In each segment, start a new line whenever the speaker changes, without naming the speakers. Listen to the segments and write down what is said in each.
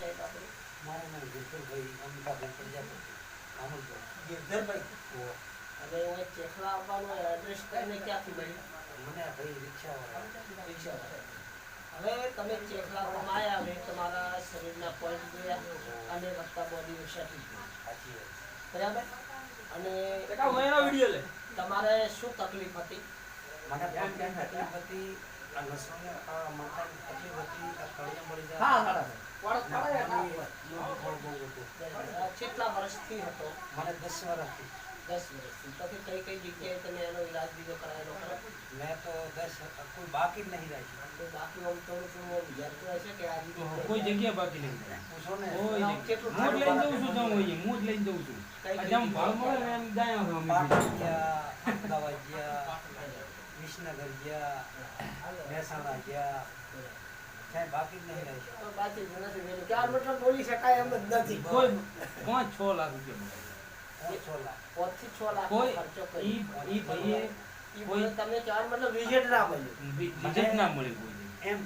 સાહેબ આપણી
મારું નામ ગિરધરભાઈ અમિતાભાઈ પ્રજાપતિ આમલભાઈ
ગિરધરભાઈ
ઓહ.
અને ચેખલા આવવાનું એડ્રેસ તમને ક્યાંથી મળ્યું
મને ભાઈ રિક્ષાવાળા
રિક્ષાવાળા. હવે તમે ચેખલા આવ્યા હવે તમારા શરીરના પોઈન્ટ જોયા અને વત્તા બોડીનું સેટિંગ
સાચી
બરાબર અને તમારે શું તકલીફ હતી
મને તકલીફ હતી આ લસણને આ માથાની તકલીફ હતી આ કળિયા મળી જાય.
હા હા વાળો
નાખવાની નું. દુખાવો બહુ હતું
કેટલા વર્ષથી હતો?
મને દસ વર્ષથી.
દસ વર્ષથી. પછી કઈ કઈ જગ્યાએ તમે એનો ઈલાજ બીજો કરાયેલો ખરો?
મેં તો દસ કોઈ બાકી જ નહીં રાખ્યું
તો બાકી થોડું વિચારતું હશે કે આ
કોઈ જગ્યા બાકી નહીં
પૂછો ને.
કેટલું
હું જ લઈને જઉં છું જાઉં હોય હું જ લઈને જઉં છું.
કઈ
આ
કઈ
જેમ ભાવ મળે એમ જાય અમે
પાટણ ગયા અમદાવાદ ગયા વિસનગર ગયા મહેસાણા ગયા. ક્યાંય બાકી નહીં રાખ્યું
બાકી નથી પેલું કે મતલબ બોલી શકાય એમ જ નથી.
કોઈ પાંચ છ લાખ રૂપિયા
હું છ
છ લાખ ખર્ચો કર્યો
ઈ ભાઈએ
ઈ
કોઈ-
તમને ચાર મતલબ રિઝલ્ટ ના મળ્યું.
રિઝલ્ટ ના મળી કોઈ
એમ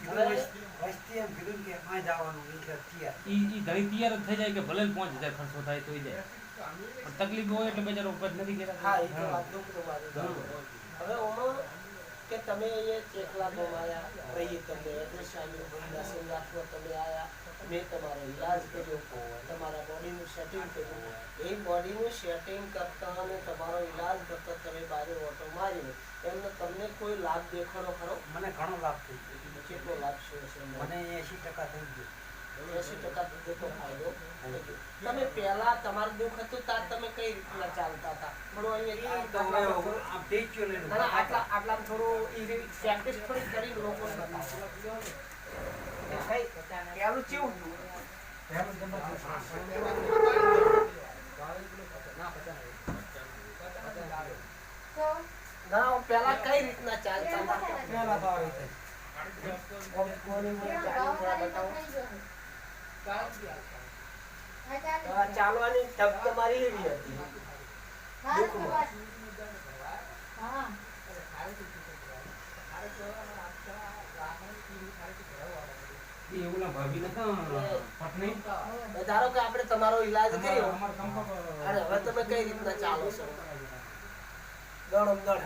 વસ્તી એમ કીધું કે આ જવાનું એટલે તૈયાર.
ઈ ઈ તૈયાર થઈ જાય કે ભલે પાંચ હજાર ખર્ચો થાય તોય જાય. પણ તકલીફ હોય એટલે બજારો ઉપર નથી ગયા
હા એ તો વાત દુઃખનું હવે ઓમાં કે તમે અહીંયા ચેકલા ગમાયા રહી એડ્રેસ આવ્યું બધા સંગાથમાં તમે આયા મેં તમારો ઈલાજ કર્યો તમારા બોડીનું સેટિંગ કર્યું એ બોડીનું સેટિંગ કરતા અને તમારો ઈલાજ કરતા તમે બારે ઓટો માર્યો એમને તમને કોઈ લાભ દેખાડો ખરો
મને ઘણો લાભ થઈ ગયો
કેટલો લાભ છે એમને?
મને એસી ટકા થઈ ગયો
એસી ટકા જેટલો ફાયદો તમે પહેલા તમારું દુઃખ હતું તાર તમે કઈ રીતના ચાલતા હતા? થોડું આટલા આટલામાં થોડું ઈ રીતે practice થોડી કરીને લોકોને બતાવો. કે કઈ પહેલું કેવું હતું? ના, પહેલા કઈ રીતના ચાલતા હતા?
પહેલા તો આવી રીતે.
કોમ- કોની મને ચાલી થોડા બતાવો. આ ચાલવાની તક તમારી એવી હતી. ધારો કે આપણે તમારો ઈલાજ કર્યો. અને હવે તમે કઈ રીતના ચાલો છો? દડમ દડ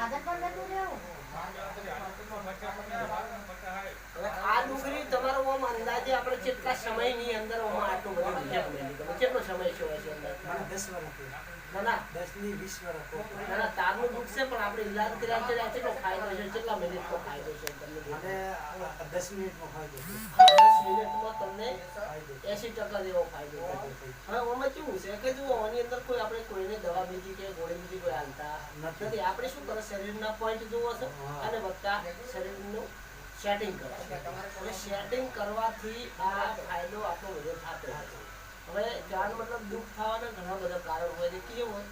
હવે આ ડુંગળી તમારો અંદાજે આપણે કેટલા સમયની અંદર આમાં આટલું બધું રિઝલ્ટ કેટલો સમય છે
દસ વર્ષ
ના ના.
દસની વીસ વર્ષ
ના ના તારનું દુઃખ છે પણ આપણે ઈલાજ કર્યા છે આ કેટલો ફાયદો છે કેટલા મિનિટનો ફાયદો છે તમને
દસ મિનિટનો ફાયદો
દસ મિનિટમાં તમને એસી ટકા જેવો ફાયદો હવે કેવું છે કે જુઓ આની અંદર કોઈ આપણે કોઈને દવા બીજી કે ગોળી બીજી કોઈ હાલતા
નથી.
આપણે શું કરે? શરીરના પોઈન્ટ જોવો છે. અને વત્તા શરીરનું સેટિંગ કરે અને સેટિંગ કરવાથી આ ફાયદો આપણો વધુ થતો હતો હવે જાણ મતલબ દુઃખ થવાના ઘણા બધા કારણ હોય છે. કેવું હોય?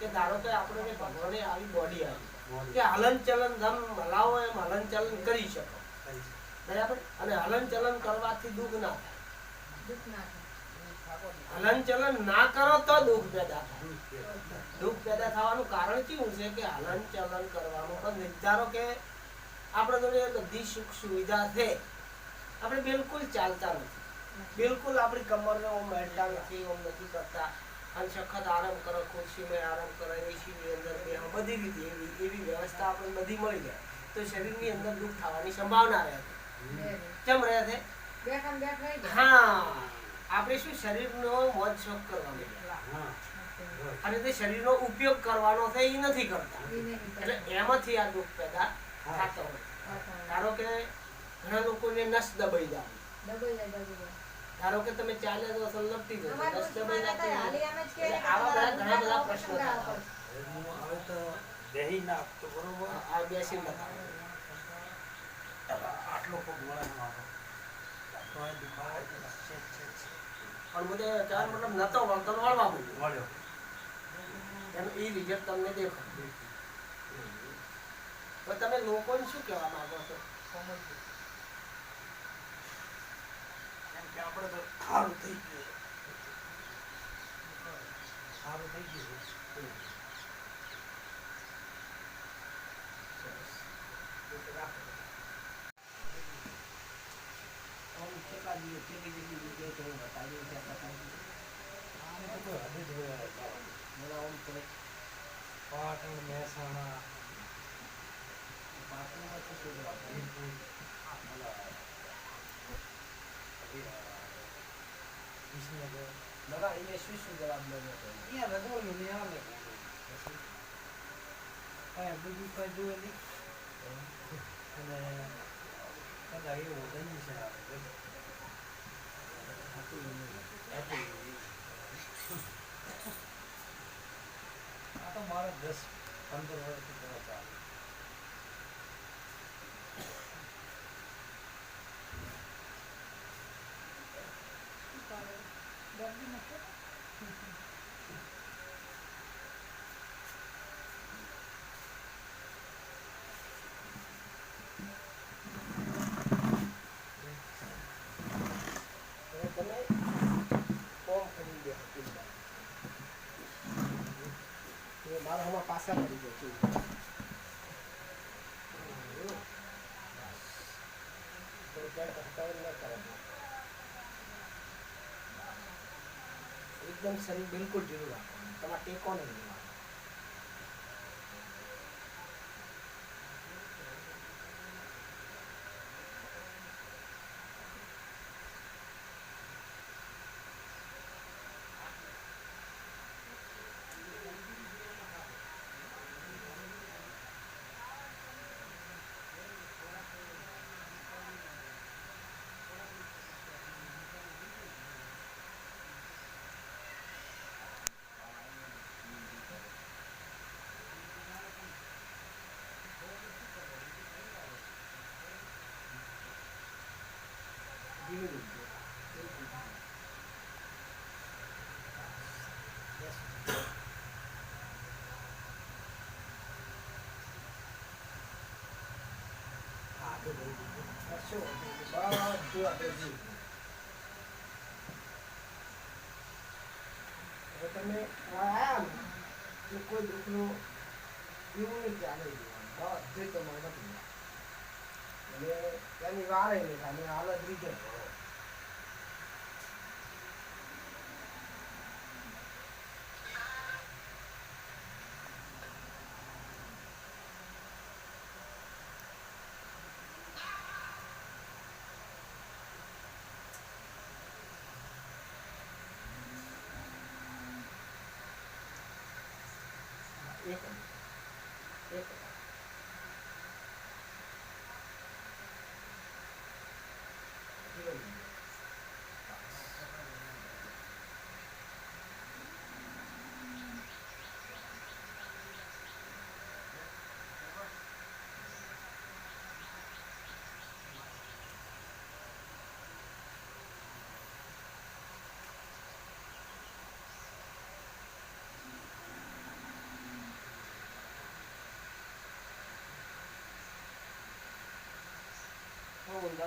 કે ધારો કે આપણે ભગવાને આવી બોડી આવી કે હલન ચલન ધમ હલાવો એમ હલન ચલન કરી શકો. બરાબર? અને હલન ચલન કરવાથી દુઃખ ના થાય. હલન ચલન ના કરો તો દુઃખ પેદા થાય. કારણ કેવું છે કે હલન ચલન કરવાનું. પણ નિર્ધારો કે આપણે જોડે બધી સુખ સુવિધા છે આપણે બિલકુલ ચાલતા નથી. બિલકુલ આપણી કમરને ઓમ હેડતા નથી ઓમ નથી કરતા. અને સખત આરામ કરો ખુરશીમાં આરામ કરો એસીની અંદર બધી રીતે એવી એવી વ્યવસ્થા આપણને બધી મળી જાય. તો શરીરની અંદર દુઃખ થવાની સંભાવના રહે છે. કેમ રહે છે? હા આપણે શું શરીરનો મોજ શોખ કરવાનો
હા.
અને તે શરીરનો ઉપયોગ કરવાનો છે એ નથી કરતા. એટલે એમાંથી આ દુઃખ પેદા થતો હોય. ધારો કે ઘણા લોકોને નસ દબાઈ જાય. ધારો કે તમે ચાલે તો અસલ લપટી જશે નસ દબાઈ જતી આવા બધા ઘણા બધા પ્રશ્નો થતા
ના
આ બેસી.
આટલો મળે.
પણ બધે ચાર મતલબ નતો વળતો ને વળવા
મળ્યો
એનું એ રિઝલ્ટ તમને દેખાય તો તમે લોકોને શું કહેવા માંગો છો?
એમ કે આપણે તો સારું થઈ ગયું. સારું થઈ
બતાવ્યું છે બતાવ્યું છે.
આને તો કોઈ હદ જ હોય નહીં.
મને આમ તો
પાટણ મહેસાણા
પાટણમાં તો શું જવાબ છે?
વીરપુર ઓલા વિસનગર
મને અહીંયા શું શું જવાબ મળ્યો છે?
અહીંયા રજવાડું નહીં આવે પછી કાંઈ બીજું કાંઈ જોવે નહીં અને કદાચ એવું દહીં છે આવે બસ.
હતું એવું નહીં.
આ તો મારે દસ પંદર વર્ષથી કરવા ચાલે
હવે તમે ફોર્મ કરી દો હકીમદાર. એ કરવાનું. એકદમ શરીર બિલકુલ ઢીલું રાખવાનું તમારે ટેકો નહીં લેવાનો ઢીલું રાખજો. બિલકુલ ઢીલું. Yes. હા, તો બહુ દીધું. કશો વાંધો નહીં. બધું આપણે જોયું. હવે તમે આયા તો કોઈ દુઃખનું એવું નહીં ચાલે બધું તમારે નથી અને એની વારે નહીં થાય હાલત રીતે. Эхо. Эхо.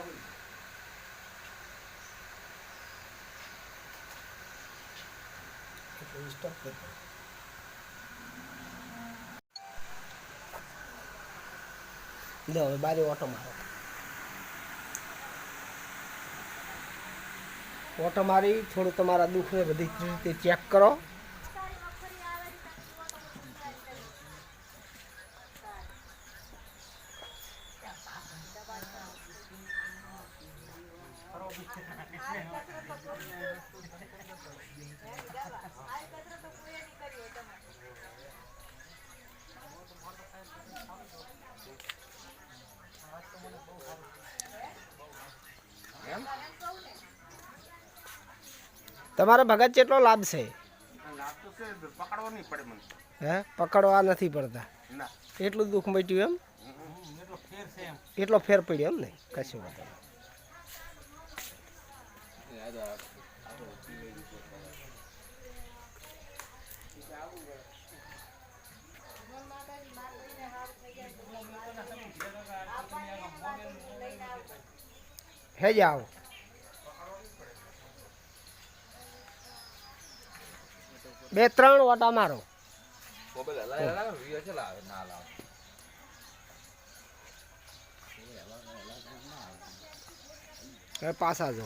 નવું એટલે stop કરી દો. લો હવે બારી ઓટો મારો ઓટો મારી થોડું તમારા દુઃખને બધી રીતે ચેક કરો તમારે ભગત કેટલો લાભ છે. હે? પકડવા નથી પડતા. એટલું દુઃખ મટ્યું એમ?
એટલો ફેર એમ.
એટલો ફેર પડ્યો એમ ને? કશું વાત. હે જાઓ. બે ત્રણ ઓટા મારો.
પાછા જો.